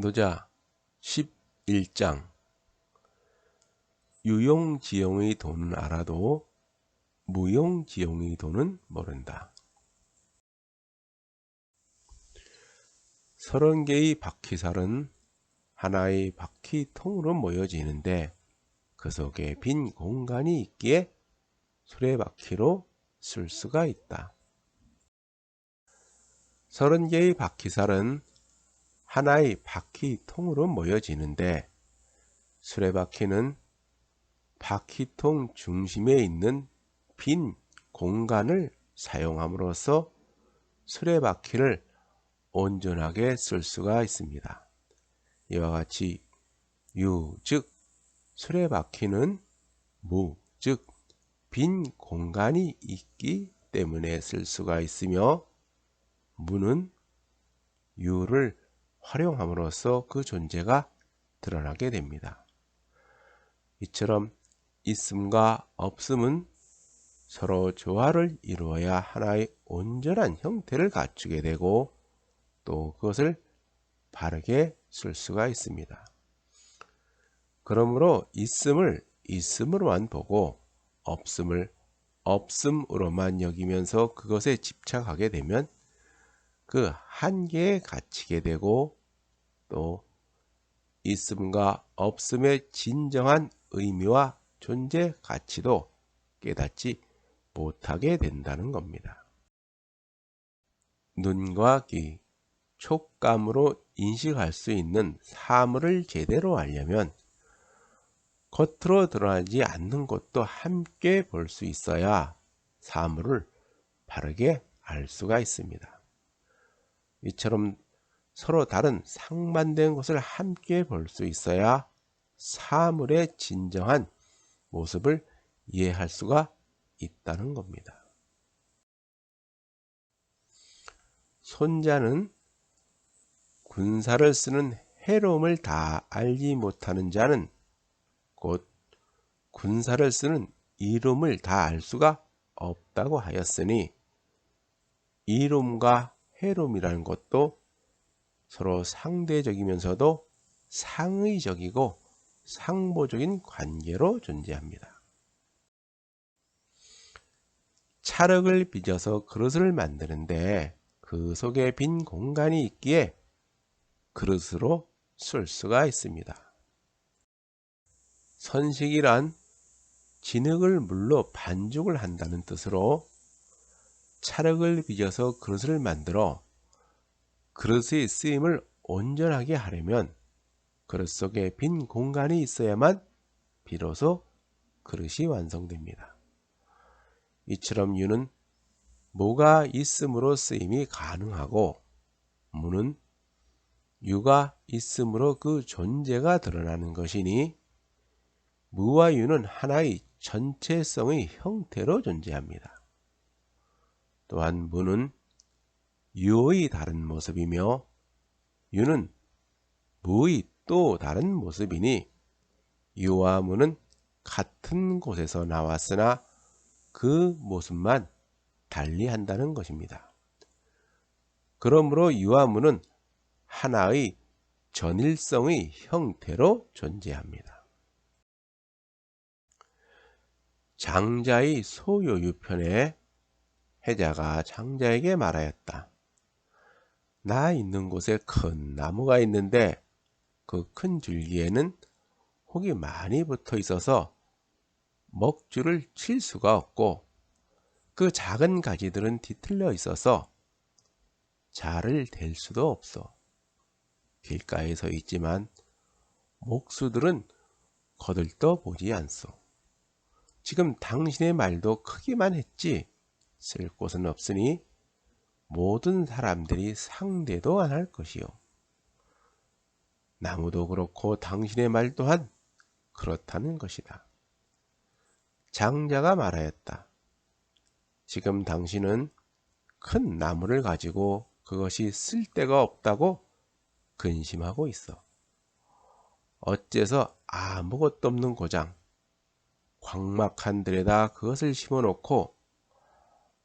노자 11장 유용지용의 돈은 알아도 무용지용의 돈은 모른다. 서른 개의 바퀴살은 하나의 바퀴통으로 모여지는데 그 속에 빈 공간이 있기에 수레바퀴로 쓸 수가 있다. 서른 개의 바퀴살은 하나의 바퀴 통으로 모여지는데 수레바퀴는 바퀴통 중심에 있는 빈 공간을 사용함으로써 수레바퀴를 온전하게 쓸 수가 있습니다. 이와 같이 유, 즉 수레바퀴는 무, 즉 빈 공간이 있기 때문에 쓸 수가 있으며 무는 유를 활용함으로써 그 존재가 드러나게 됩니다. 이처럼 있음과 없음은 서로 조화를 이루어야 하나의 온전한 형태를 갖추게 되고 또 그것을 바르게 쓸 수가 있습니다. 그러므로 있음을 있음으로만 보고 없음을 없음으로만 여기면서 그것에 집착하게 되면 그 한계에 갇히게 되고 또 있음과 없음의 진정한 의미와 존재 가치도 깨닫지 못하게 된다는 겁니다. 눈과 귀, 촉감으로 인식할 수 있는 사물을 제대로 알려면 겉으로 드러나지 않는 것도 함께 볼 수 있어야 사물을 바르게 알 수가 있습니다. 이처럼 서로 다른 상반된 것을 함께 볼 수 있어야 사물의 진정한 모습을 이해할 수가 있다는 겁니다. 손자는 군사를 쓰는 해로움을 다 알지 못하는 자는 곧 군사를 쓰는 이름을 다 알 수가 없다고 하였으니 이름과 해롬이라는 것도 서로 상대적이면서도 상의적이고 상보적인 관계로 존재합니다. 찰흙을 빚어서 그릇을 만드는데 그 속에 빈 공간이 있기에 그릇으로 쓸 수가 있습니다. 선식이란 진흙을 물로 반죽을 한다는 뜻으로 찰흙을 빚어서 그릇을 만들어 그릇의 쓰임을 온전하게 하려면 그릇 속에 빈 공간이 있어야만 비로소 그릇이 완성됩니다. 이처럼 유는 뭐가 있음으로 쓰임이 가능하고 무는 유가 있음으로 그 존재가 드러나는 것이니 무와 유는 하나의 전체성의 형태로 존재합니다. 또한 무는 유의 다른 모습이며 유는 무의 또 다른 모습이니 유와 무는 같은 곳에서 나왔으나 그 모습만 달리한다는 것입니다. 그러므로 유와 무는 하나의 전일성의 형태로 존재합니다. 장자의 소요유편에 해자가 장자에게 말하였다. 나 있는 곳에 큰 나무가 있는데 그 큰 줄기에는 혹이 많이 붙어 있어서 먹줄을 칠 수가 없고 그 작은 가지들은 뒤틀려 있어서 자를 댈 수도 없어. 길가에 서 있지만 목수들은 거들떠 보지 않소. 지금 당신의 말도 크기만 했지 쓸 곳은 없으니 모든 사람들이 상대도 안 할 것이요. 나무도 그렇고 당신의 말 또한 그렇다는 것이다. 장자가 말하였다. 지금 당신은 큰 나무를 가지고 그것이 쓸데가 없다고 근심하고 있어. 어째서 아무것도 없는 고장, 광막한 들에다 그것을 심어놓고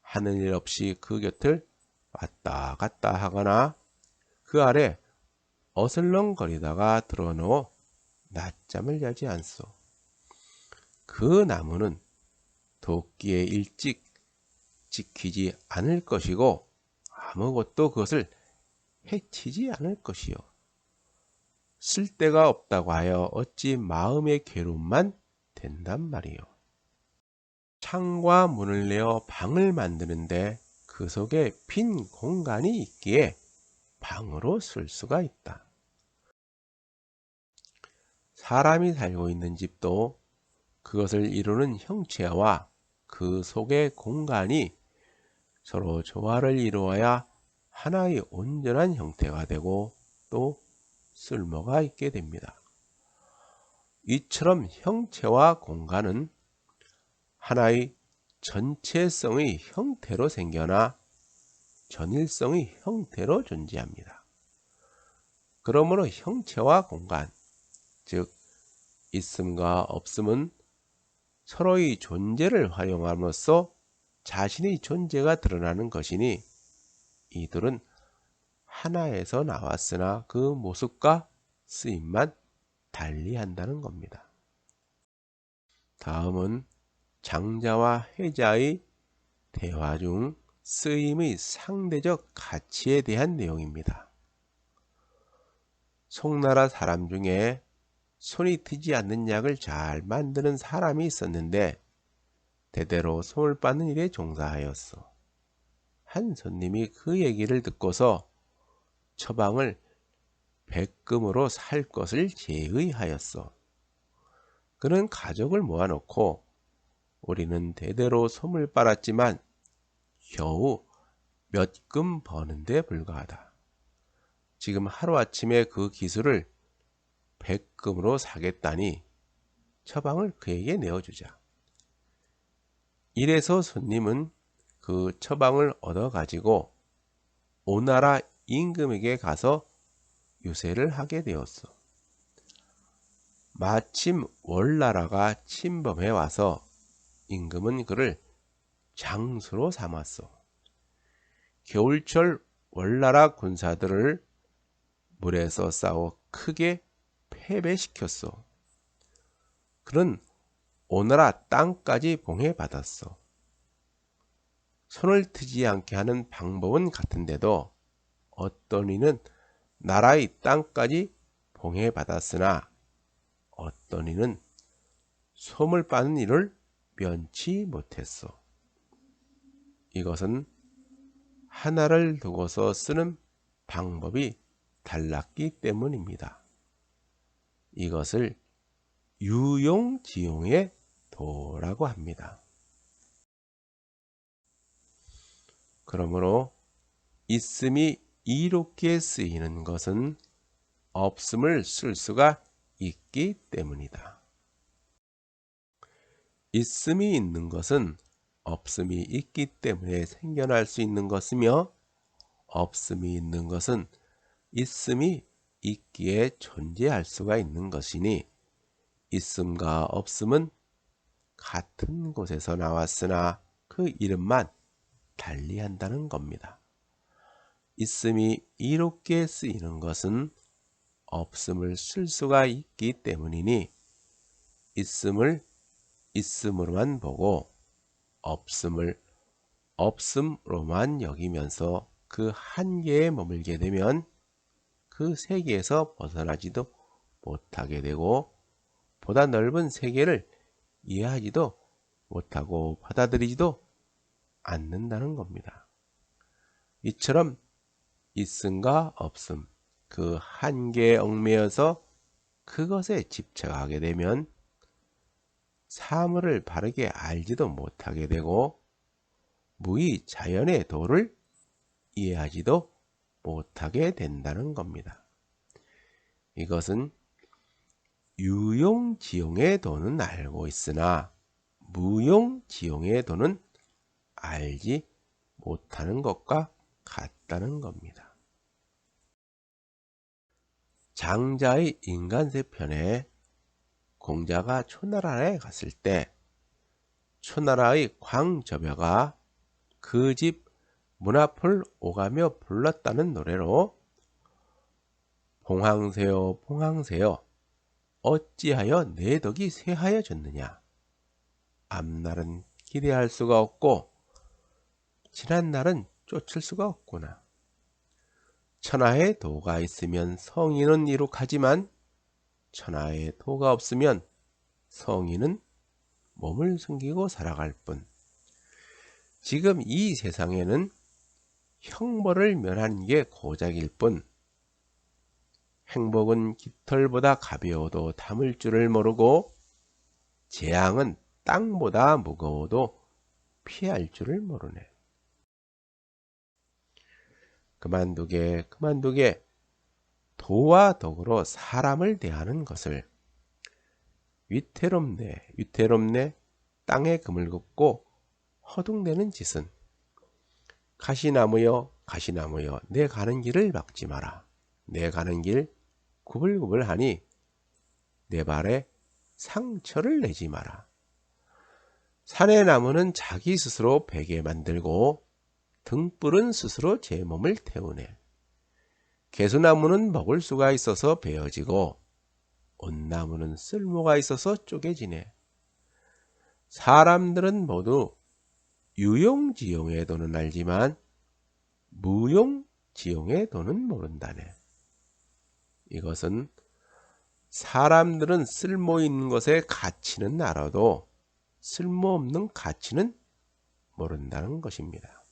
하는 일 없이 그 곁을 왔다 갔다 하거나 그 아래 어슬렁거리다가 들어놓어 낮잠을 자지 않소. 그 나무는 도끼에 일찍 지키지 않을 것이고 아무것도 그것을 해치지 않을 것이요. 쓸데가 없다고 하여 어찌 마음의 괴로움만 된단 말이요. 창과 문을 내어 방을 만드는데 그 속에 빈 공간이 있기에 방으로 쓸 수가 있다. 사람이 살고 있는 집도 그것을 이루는 형체와 그 속의 공간이 서로 조화를 이루어야 하나의 온전한 형태가 되고 또 쓸모가 있게 됩니다. 이처럼 형체와 공간은 하나의 전체성의 형태로 생겨나 전일성의 형태로 존재합니다. 그러므로 형체와 공간, 즉 있음과 없음은 서로의 존재를 활용함으로써 자신의 존재가 드러나는 것이니 이들은 하나에서 나왔으나 그 모습과 쓰임만 달리한다는 겁니다. 다음은 장자와 해자의 대화 중 쓰임의 상대적 가치에 대한 내용입니다. 송나라 사람 중에 손이 트지 않는 약을 잘 만드는 사람이 있었는데 대대로 손을 빠는 일에 종사하였어. 한 손님이 그 얘기를 듣고서 처방을 백금으로 살 것을 제의하였어. 그는 가족을 모아놓고 우리는 대대로 솜을 빨았지만 겨우 몇 금 버는데 불과하다. 지금 하루아침에 그 기술을 백금으로 사겠다니 처방을 그에게 내어주자. 이래서 손님은 그 처방을 얻어 가지고 오나라 임금에게 가서 유세를 하게 되었어. 마침 월나라가 침범해 와서 임금은 그를 장수로 삼았어. 겨울철 월나라 군사들을 물에서 싸워 크게 패배시켰어. 그는 오나라 땅까지 봉해받았어. 손을 트지 않게 하는 방법은 같은데도 어떤 이는 나라의 땅까지 봉해받았으나 어떤 이는 솜을 빠는 일을 면치 못했어. 이것은 하나를 두고서 쓰는 방법이 달랐기 때문입니다. 이것을 유용지용의 도라고 합니다. 그러므로 있음이 이롭게 쓰이는 것은 없음을 쓸 수가 있기 때문이다. 있음이 있는 것은 없음이 있기 때문에 생겨날 수 있는 것이며 없음이 있는 것은 있음이 있기에 존재할 수가 있는 것이니 있음과 없음은 같은 곳에서 나왔으나 그 이름만 달리 한다는 겁니다. 있음이 이롭게 쓰이는 것은 없음을 쓸 수가 있기 때문이니 있음을 있음으로만 보고 없음을 없음으로만 여기면서 그 한계에 머물게 되면 그 세계에서 벗어나지도 못하게 되고 보다 넓은 세계를 이해하지도 못하고 받아들이지도 않는다는 겁니다. 이처럼 있음과 없음, 그 한계에 얽매여서 그것에 집착하게 되면 사물을 바르게 알지도 못하게 되고 무의 자연의 도를 이해하지도 못하게 된다는 겁니다. 이것은 유용지용의 도는 알고 있으나 무용지용의 도는 알지 못하는 것과 같다는 겁니다. 장자의 인간세편에 공자가 초나라에 갔을 때 초나라의 광저벼가 그 집 문 앞을 오가며 불렀다는 노래로 봉황새여 봉황새여 어찌하여 내 덕이 쇠하여졌느냐 앞날은 기대할 수가 없고 지난 날은 쫓을 수가 없구나. 천하에 도가 있으면 성인은 이룩하지만 천하에 도가 없으면 성인은 몸을 숨기고 살아갈 뿐. 지금 이 세상에는 형벌을 면하는 게 고작일 뿐 행복은 깃털보다 가벼워도 담을 줄을 모르고 재앙은 땅보다 무거워도 피할 줄을 모르네. 그만두게 그만두게 도와 덕으로 사람을 대하는 것을. 위태롭네 위태롭네 땅에 금을 긋고 허둥대는 짓은. 가시나무여 가시나무여 내 가는 길을 막지 마라. 내 가는 길 구불구불하니 내 발에 상처를 내지 마라. 산의 나무는 자기 스스로 베게 만들고 등불은 스스로 제 몸을 태우네. 개수나무는 먹을 수가 있어서 베어지고 온나무는 쓸모가 있어서 쪼개지네. 사람들은 모두 유용지용의 돈은 알지만 무용지용의 돈은 모른다네. 이것은 사람들은 쓸모 있는 것의 가치는 알아도 쓸모없는 가치는 모른다는 것입니다.